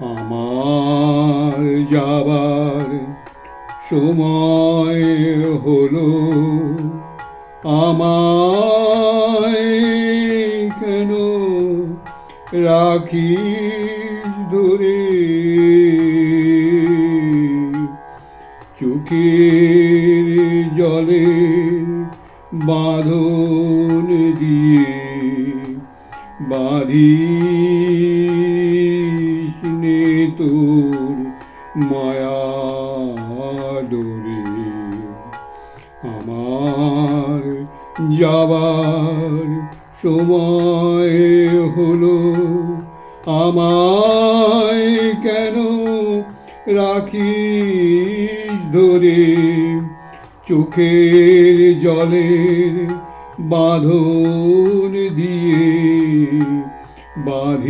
আমার যাবার সময় হলো। আমায় কেন রাখিস ধরে চোখের জলে বাঁধন দিয়ে বাঁধিস যাবার সময় হলো আমায় কেন রাখিস ধরে? চোখের জলের বাঁধন দিয়ে বাঁধিস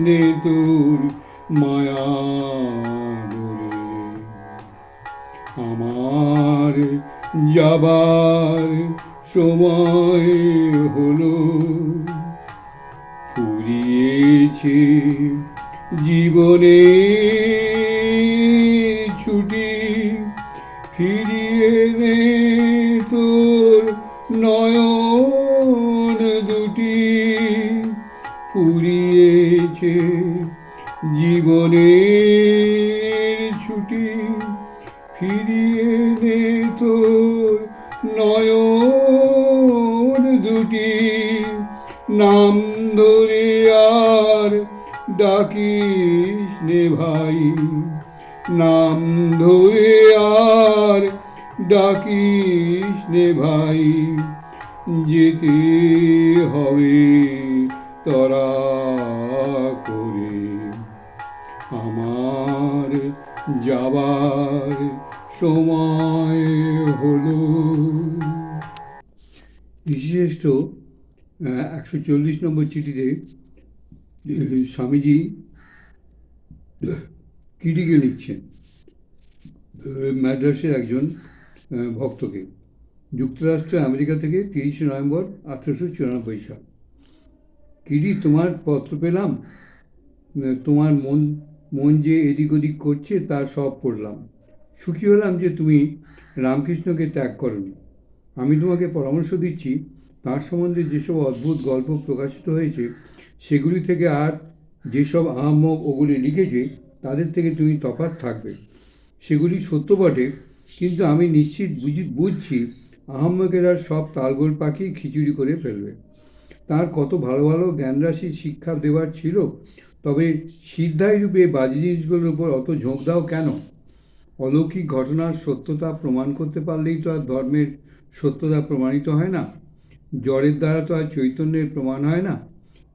নে তোর মায়া আমার যাবার সময় হলো। ফুরিয়েছে জীবনে ছুটি ফিরিয়ে নাম ধরিয়ার ডাকিস নে ভাই। নাম ধরিয়ার ডাকিস নে ভাই। যেতে হবে তরা করে। আমার যাবার সময় হলো। বিশেষত একশো চল্লিশ নম্বর চিঠিতে স্বামীজি কিডিকে লিখছেন ম্যাড্রাসের একজন ভক্তকে, যুক্তরাষ্ট্র, আমেরিকা থেকে তিরিশে নভেম্বর আঠেরোশো চুরানব্বই সাল। কিডি, তোমার পত্র পেলাম? তোমার মন মন যে এদিক ওদিক করছে, তা সব পড়লাম। সুখী হলাম যে তুমি রামকৃষ্ণকে ত্যাগ করনি। আমি তোমাকে পরামর্শ দিচ্ছি তার সম্বন্ধে যেসব অদ্ভুত গল্প প্রকাশিত হয়েছে, সেগুলি থেকে আর যেসব আহম্মক ওগুলি লিখেছে, তাদের থেকে তুমি তফাৎ থাকবে। সেগুলি সত্য বটে, কিন্তু আমি নিশ্চিত বুঝি, বুঝছি আহম্মকেরা সব তালগোল পাখি খিচুড়ি করে ফেলবে। তার কত ভালো ভালো জ্ঞানরাশি শিক্ষা দেওয়ার ছিল, তবে সিদ্ধাই রূপে বাজে জিনিসগুলোর উপর অত ঝোঁক দাও কেন? অলৌকিক ঘটনার সত্যতা প্রমাণ করতে পারলেই তো আর ধর্মের সত্যতা প্রমাণিত হয় না। জ্বরের দ্বারা তো আর চৈতন্যের প্রমাণ হয় না।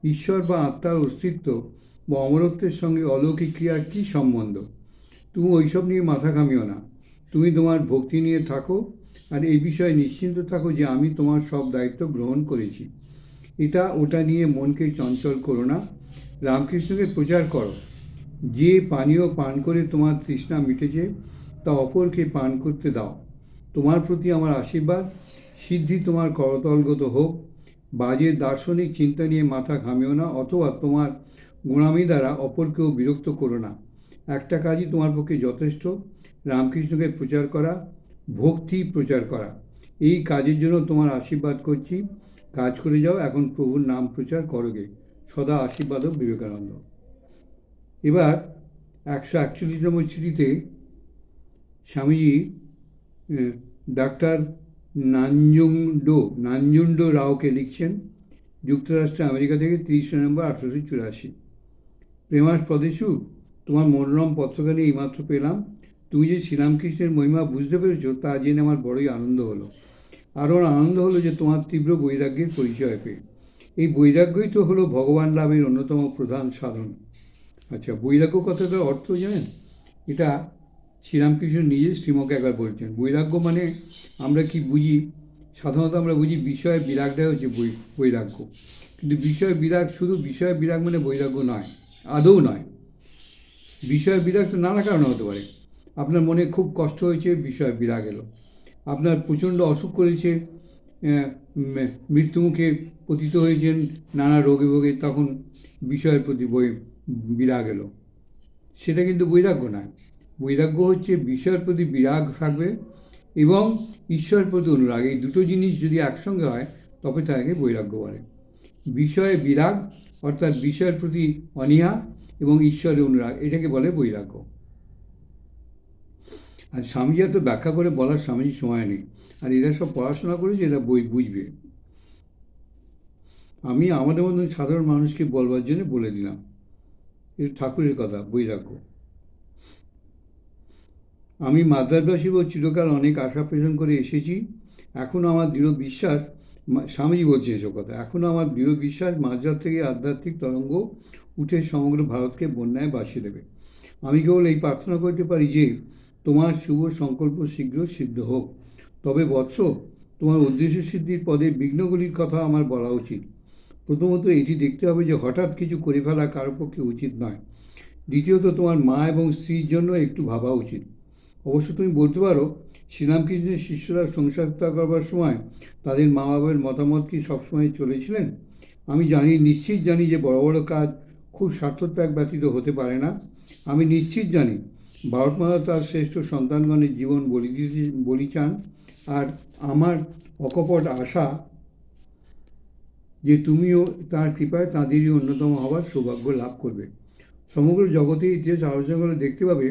ঈশ্বর বা আত্মার অস্তিত্ব বা অমরত্বের সঙ্গে অলৌকিক ক্রিয়ার কী সম্বন্ধ? তুমি ওইসব নিয়ে মাথা ঘামিও না। তুমি তোমার ভক্তি নিয়ে থাকো আর এই বিষয়ে নিশ্চিন্ত থাকো যে আমি তোমার সব দায়িত্ব গ্রহণ করেছি। এটা ওটা নিয়ে মনকে চঞ্চল করো না। রামকৃষ্ণকে প্রচার করো। যে পানীয় পান করে তোমার তৃষ্ণা মিটেছে, তা অপরকে পান করতে দাও। তোমার প্রতি আমার আশীর্বাদ সিদ্ধি তোমার করতলগত হোক। বাজে দার্শনিক চিন্তা নিয়ে মাথা ঘামিও না, অথবা তোমার গোড়ামি দ্বারা অপরকেও বিরক্ত করো না। একটা কাজই তোমার পক্ষে যথেষ্ট, রামকৃষ্ণকে প্রচার করা, ভক্তি প্রচার করা। এই কাজের জন্য তোমার আশীর্বাদ করছি। কাজ করে যাও, এখন প্রভুর নাম প্রচার করোগে। সদা আশীর্বাদ বিবেকানন্দ। এবার একশো একচল্লিশ নম্বর চিঠিতে স্বামীজি ডাক্তার নাঞ্জুন্ডো নাঞ্জুন্ডো রাওকে লিখছেন। যুক্তরাষ্ট্র আমেরিকা থেকে তিরিশে নভেম্বর আঠেরোশো চুরাশি। প্রেমাস প্রদেশু, তোমার মনোরম পত্রখানি এইমাত্র পেলাম। তুমি যে শ্রীরামকৃষ্ণের মহিমা বুঝতে পেরেছ, তা জেনে আমার বড়ই আনন্দ হলো। আরও আনন্দ হলো যে তোমার তীব্র বৈরাগ্যের পরিচয় পেয়ে। এই বৈরাগ্যই তো হলো ভগবান লাভের অন্যতম প্রধান সাধন। আচ্ছা বৈরাগ্য কথাটার অর্থ জানেন? এটা শ্রীরামকৃষ্ণ নিজে শ্রীমকে একবার বলছেন। বৈরাগ্য মানে আমরা কি বুঝি? সাধারণত আমরা বুঝি বিষয় বিরাগটাই হচ্ছে বৈরাগ্য। কিন্তু বিষয় বিরাগ শুধু বিষয় বিরাগ মানে বৈরাগ্য নয়, আদৌ নয়। বিষয় বিরাগ তো নানা কারণে হতে পারে। আপনার মনে খুব কষ্ট হয়েছে, বিষয় বিরাগ এলো। আপনার প্রচণ্ড অসুখ করেছে মৃত্যুমুখে পতিত হয়েছেন, নানা রোগে ভোগে, তখন বিষয়ের প্রতি বই বিরাগ এলো। সেটা কিন্তু বৈরাগ্য নয়। বৈরাগ্য হচ্ছে বিষয়ের প্রতি বিরাগ থাকবে এবং ঈশ্বরের প্রতি অনুরাগ। এই দুটো জিনিস যদি একসঙ্গে হয়, তবে তাকে বৈরাগ্য বলে বিষয়ে বিরাগ, অর্থাৎ বিষয়ের প্রতি অনীহা এবং ঈশ্বরের অনুরাগ, এটাকে বলে বৈরাগ্য। আর স্বামীজি এত ব্যাখ্যা করে বলার স্বামীজির সময় নেই। আর এরা সব পড়াশোনা করেছে, এরা বই বুঝবে। আমি আমাদের মতন সাধারণ মানুষকে বলবার জন্য বলে দিলাম। এটা ঠাকুরের কথা, বৈরাগ্য। আমি মাদ্রাসবাসী ও চিরকাল অনেক আশা পোষণ করে এসেছি। এখনও আমার দৃঢ় বিশ্বাস স্বামীজি বলছে এসব কথা। এখনও আমার দৃঢ় বিশ্বাস মাঝরাত থেকে আধ্যাত্মিক তরঙ্গ উঠে সমগ্র ভারতকে বন্যায় বাসিয়ে দেবে। আমি কেবল এই প্রার্থনা করতে পারি যে, তোমার শুভ সংকল্প শীঘ্র সিদ্ধ হোক। তবে বৎস, তোমার উদ্দেশ্য সিদ্ধির পদে বিঘ্নগুলির কথা আমার বলা উচিত। প্রথমত এটি দেখতে হবে যে, হঠাৎ কিছু করে ফেলা কারও পক্ষে উচিত নয়। দ্বিতীয়ত, তোমার মা এবং স্ত্রীর জন্য একটু ভাবা উচিত। অবশ্য তুমি বলতে পারো, শ্রীরামকৃষ্ণের শিষ্যরা সংসার করবার সময় তাদের মা বাবার মতামত কি সবসময় চলেছিলেন? আমি জানি, নিশ্চিত জানি যে বড় বড় কাজ খুব স্বার্থত্যাগ ব্যতীত হতে পারে না। আমি নিশ্চিত জানি, ভারত মাতা তার শ্রেষ্ঠ সন্তানগণের জীবন বলি দিতে, বলি চান। আর আমার অকপট আশা যে তুমিও তার কৃপায় তাঁদেরই অন্যতম হওয়ার সৌভাগ্য লাভ করবে। সমগ্র জগতে ইতিহাস আলোচনা করে দেখতে পাবে,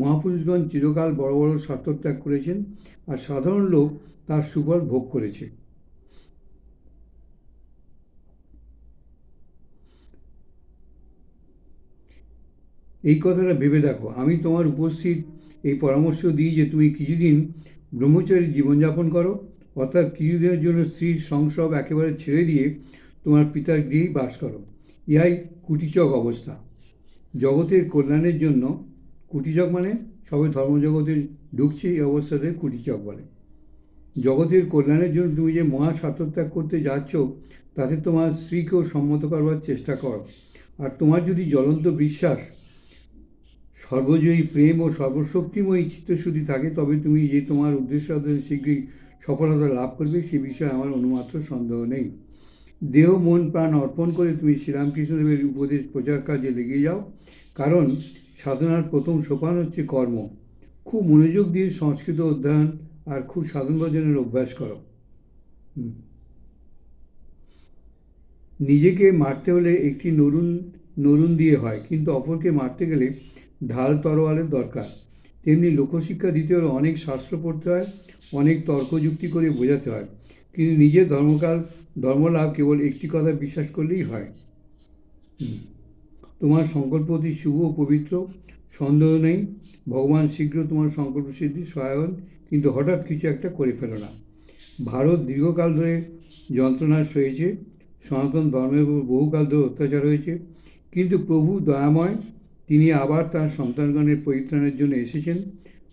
মহাপুরুষগণ চিরকাল বড় বড় স্বার্থত্যাগ করেছেন আর সাধারণ লোক তার সুফল ভোগ করেছে। এই কথাটা ভেবে দেখো, আমি তোমার উপস্থিত এই পরামর্শ দিই যে তুমি কিছুদিন ব্রহ্মচারী জীবনযাপন করো, অর্থাৎ কিছুদিনের জন্য স্ত্রীর সংসব একেবারে ছেড়ে দিয়ে তোমার পিতার গৃহেই বাস করো। ইহাই কুটিচক অবস্থা। জগতের কল্যাণের জন্য কুটিচক মানে সবে ধর্মজগতে ঢুকছে এই অবস্থাতে কুটিচক বলে। জগতের কল্যাণের জন্য তুমি যে মহা স্বার্থত্যাগ করতে যাচ্ছ, তাতে তোমার স্ত্রীকেও সম্মত করবার চেষ্টা করো। আর তোমার যদি জ্বলন্ত বিশ্বাস, সর্বজয়ী প্রেম ও সর্বশক্তিময়ী চিত্তশুদ্ধি থাকে, তবে তুমি যে তোমার উদ্দেশ্য শীঘ্রই সফলতা লাভ করবে, সে বিষয়ে আমার অনুমাত্র সন্দেহ নেই। দেহ, মন, প্রাণ অর্পণ করে তুমি শ্রীরামকৃষ্ণদেবের উপদেশ প্রচার কাজে লেগে যাও। কারণ সাধনার প্রথম সোপান হচ্ছে কর্ম। খুব মনোযোগ দিয়ে সংস্কৃত অধ্যয়ন আর খুব সাধন ভজনের অভ্যাস করো। নিজেকে মারতে হলে একটি নরুন নরুন দিয়ে হয়, কিন্তু অপরকে মারতে গেলে ঢাল তরোয়ালের দরকার। তেমনি লোকশিক্ষা দিতে হলে অনেক শাস্ত্র পড়তে হয়, অনেক তর্কযুক্তি করে বোঝাতে হয়। কিন্তু নিজের ধর্মকাল, ধর্মলাভ কেবল একটি কথা বিশ্বাস করলেই হয়। তোমার সংকল্প অতি শুভ ও পবিত্র, সন্দেহ নেই, ভগবান শীঘ্র তোমার সংকল্প সিদ্ধি সহায়ন কিন্তু হঠাৎ কিছু একটা করে ফেলো না। ভারত দীর্ঘকাল ধরে যন্ত্রণা সয়েছে, সনাতন ধর্মের উপর বহুকাল ধরে অত্যাচার হয়েছে, কিন্তু প্রভু দয়াময়, তিনি আবার তার সন্তানগণের পরিত্রাণের জন্য এসেছেন।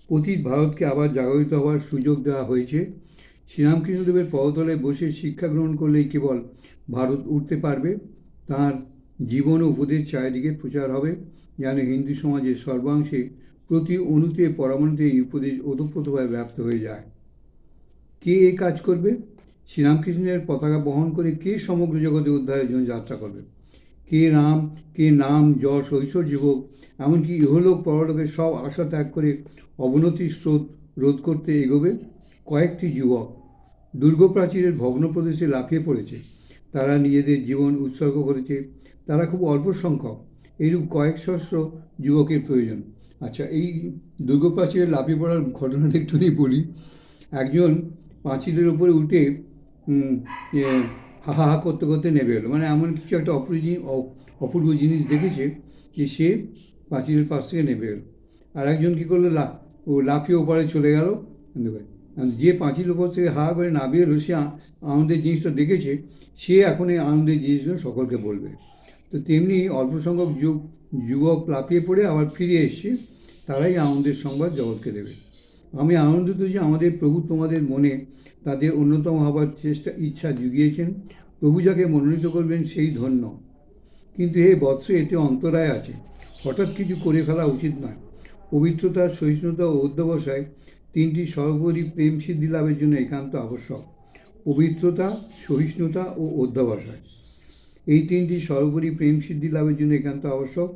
পতীত ভারতকে আবার জাগরিত হওয়ার সুযোগ দেওয়া হয়েছে। শ্রীরামকৃষ্ণদেবের পদতলে বসে শিক্ষা গ্রহণ করলেই কেবল ভারত উঠতে পারবে। তার জীবন উপদেশ চারিদিকে প্রচার হবে। যেন হিন্দু সমাজের সর্বাংশে প্রতি অনুতে পরমাণুতে এই উপদেশ ওতপ্রোতভাবে ব্যাপ্ত হয়ে যায়। কে এই কাজ করবে? শ্রীরামকৃষ্ণের পতাকা বহন করে কে সমগ্র জগতে উদ্ধারের জন্য যাত্রা করবে? কে রাম, কে নাম যশ ঐশ্বর্য হোক এমনকি ইহলোক পরলোকের সব আশা ত্যাগ করে অবনতির স্রোত রোধ করতে এগোবে? কয়েকটি যুবক দুর্গ প্রাচীরের ভগ্ন প্রদেশে লাফিয়ে পড়েছে। তারা নিজেদের জীবন উৎসর্গ করেছে। তারা খুব অল্প সংখ্যক, এইরূপ কয়েক সহস্র যুবকের প্রয়োজন। আচ্ছা এই দুর্গ প্রাচীরে লাফিয়ে পড়ার ঘটনাটা একটু নিয়ে বলি। একজন পাঁচিলের উপরে উঠে হা হা করতে করতে নেমে এলো। মানে এমন কিছু একটা অপূর্ব জিনিস অপূর্ব জিনিস দেখেছে যে সে পাঁচিলের পাশ থেকে নেমে এলো। আর একজন কী করল, লা, ও লাফিয়ে ওপারে চলে গেল। যে পাঁচিল উপর থেকে হা করে নামিয়ে এলো সে আনন্দের জিনিসটা দেখেছে, সে এখন এই আনন্দের জিনিসগুলো সকলকে বলবে। তো তেমনি অল্প সংখ্যক যুব যুবক লাফিয়ে পড়ে আবার ফিরে এসছে তারাই আনন্দের সংবাদ জগৎকে দেবে। আমি আনন্দিত যে আমাদের প্রভু তোমাদের মনে তাদের অন্যতম হবার চেষ্টা ইচ্ছা জুগিয়েছেন। প্রভু যাকে মনোনীত করবেন সেই ধন্য। কিন্তু হে বৎস, এতে অন্তরায় আছে। হঠাৎ কিছু করে ফেলা উচিত নয়। পবিত্রতা সহিষ্ণুতা ও অধ্যবসায় তিনটি সর্বোপরি প্রেম সিদ্ধি লাভের জন্য একান্ত আবশ্যক, পবিত্রতা, সহিষ্ণুতা ও অধ্যবসায়। এই তিনটি সর্বোপরি প্রেম সিদ্ধি লাভের জন্য একান্ত আবশ্যক।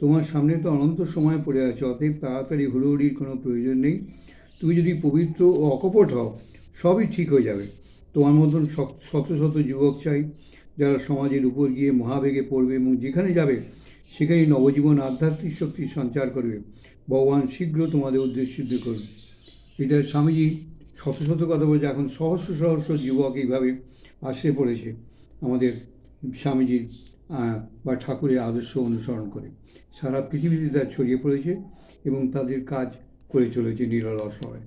তোমার সামনে তো অনন্ত সময় পড়ে আছে, অতএব তাড়াতাড়ি হুড়োহুড়ির কোনো প্রয়োজন নেই। তুমি যদি পবিত্র ও অকপট হও, সবই ঠিক হয়ে যাবে। তোমার মতন শত শত যুবক চাই, যারা সমাজের উপর গিয়ে মহাবেগে পড়বে এবং যেখানে যাবে সেখানে নবজীবন আধ্যাত্মিক শক্তির সঞ্চার করবে। ভগবান শীঘ্র তোমাদের উদ্দেশ্য সিদ্ধ করবে। এটা স্বামীজি শত শত কথা বলছে, এখন সহস্র সহস্র যুবক এইভাবে আসে পড়েছে আমাদের স্বামীজির বা ঠাকুরের আদর্শ অনুসরণ করে। সারা পৃথিবীতে তার ছড়িয়ে পড়েছে এবং তাদের কাজ করে চলেছে নিরলস হয়